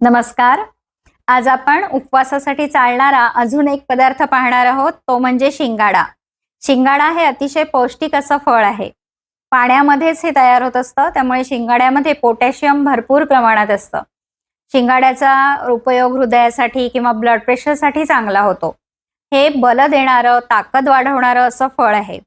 नमस्कार. आज आपण उपवासासाठी चालणारा अजून एक पदार्थ पाहणार आहोत तो म्हणजे शिंगाडा. शिंगाडा हे अतिशय पौष्टिक असं फळ आहे. पाण्यामध्येच हे तयार होत असतं त्यामुळे शिंगाड्यामध्ये पोटॅशियम भरपूर प्रमाणात असतं. शिंगाड्याचा उपयोग हृदयासाठी किंवा ब्लड प्रेशरसाठी चांगला होतो. हे बल देणारं ताकद वाढवणारं असं फळ आहे.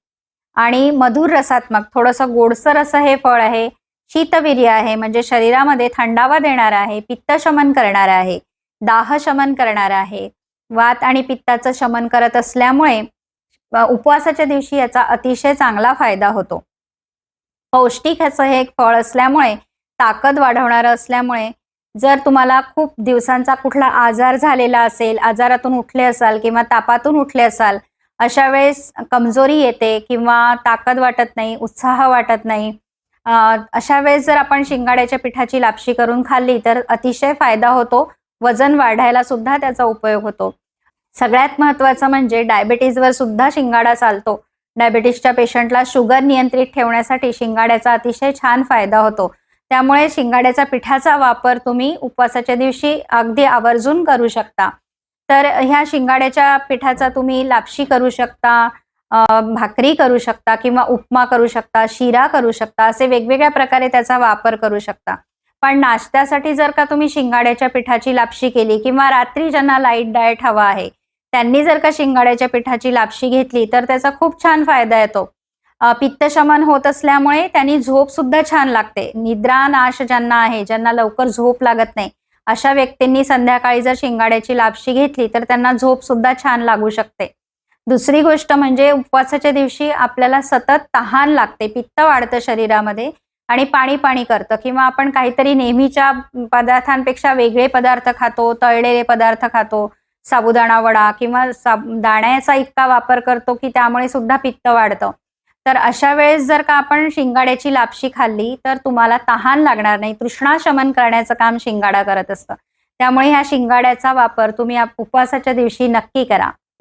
आणि मधुर रसात्मक थोडंसं गोडसर असं हे फळ आहे शीतवीर्य आहे म्हणजे शरीरामध्ये थंडावा देणारा आहे पित्त शमन करणार आहे दाह शमन करणार आहे वात आणि पित्ताचं शमन करत असल्यामुळे उपवासाच्या दिवशी याचा अतिशय चांगला फायदा होतो. पौष्टिक ह्याचं हे एक फळ असल्यामुळे ताकद वाढवणारं असल्यामुळे जर तुम्हाला खूप दिवसांचा कुठला आजार झालेला असेल आजारातून उठले असाल किंवा तापातून उठले असाल अशा वेळेस कमजोरी येते किंवा ताकद वाटत नाही उत्साह वाटत नाही अशा वेळेस जर आपण शिंगाड्याच्या पिठाची लापशी करून खाल्ली तर अतिशय फायदा होतो. वजन वाढायला सुद्धा त्याचा उपयोग होतो. सगळ्यात महत्त्वाचं म्हणजे डायबिटीजवर सुद्धा शिंगाडा चालतो. डायबिटीसच्या पेशंटला शुगर नियंत्रित ठेवण्यासाठी शिंगाड्याचा अतिशय छान फायदा होतो. त्यामुळे शिंगाड्याच्या पिठाचा वापर तुम्ही उपवासाच्या दिवशी अगदी आवर्जून करू शकता. तर ह्या शिंगाड्याच्या पिठाचा तुम्ही लापशी करू शकता. भाकरी करू शकता किंवा उपमा करू शकता शिरा करू शकता असे वेगवेगळ्या प्रकारे त्याचा वापर करू शकता. पण नाश्त्यासाठी जर का तुम्ही शिंगाड्याच्या पिठाची लापशी केली किंवा रात्री ज्यांना लाइट डाएट हवा आहे त्यांनी जर का शिंगाड्याच्या पिठाची लापशी घेतली तर त्याचा खूप छान फायदा येतो. पित्तशमन होत असल्यामुळे त्यांनी झोप सुद्धा छान लागते. निद्रा नाश ज्यांना आहे ज्यांना लवकर झोप लागत नाही अशा व्यक्तींनी संध्याकाळी जर शिंगाड्याची लापशी घेतली तर त्यांना झोप सुद्धा छान लागू शकते. दुसरी गोष्ट म्हणजे उपवासाच्या दिवशी आपल्याला सतत तहान लागते पित्त वाढतं शरीरामध्ये आणि पाणी पाणी करतं किंवा आपण काहीतरी नेहमीच्या पदार्थांपेक्षा वेगळे पदार्थ खातो तळलेले पदार्थ खातो साबुदाणा वडा किंवा साब दाण्याचा इतका वापर करतो की त्यामुळे सुद्धा पित्त वाढतं. तर अशा वेळेस जर का आपण शिंगाड्याची लापशी खाल्ली तर तुम्हाला तहान लागणार नाही. तृष्णा शमन करण्याचं काम शिंगाडा करत असतं. त्यामुळे ह्या शिंगाड्याचा वापर तुम्ही उपवासाच्या दिवशी नक्की करा.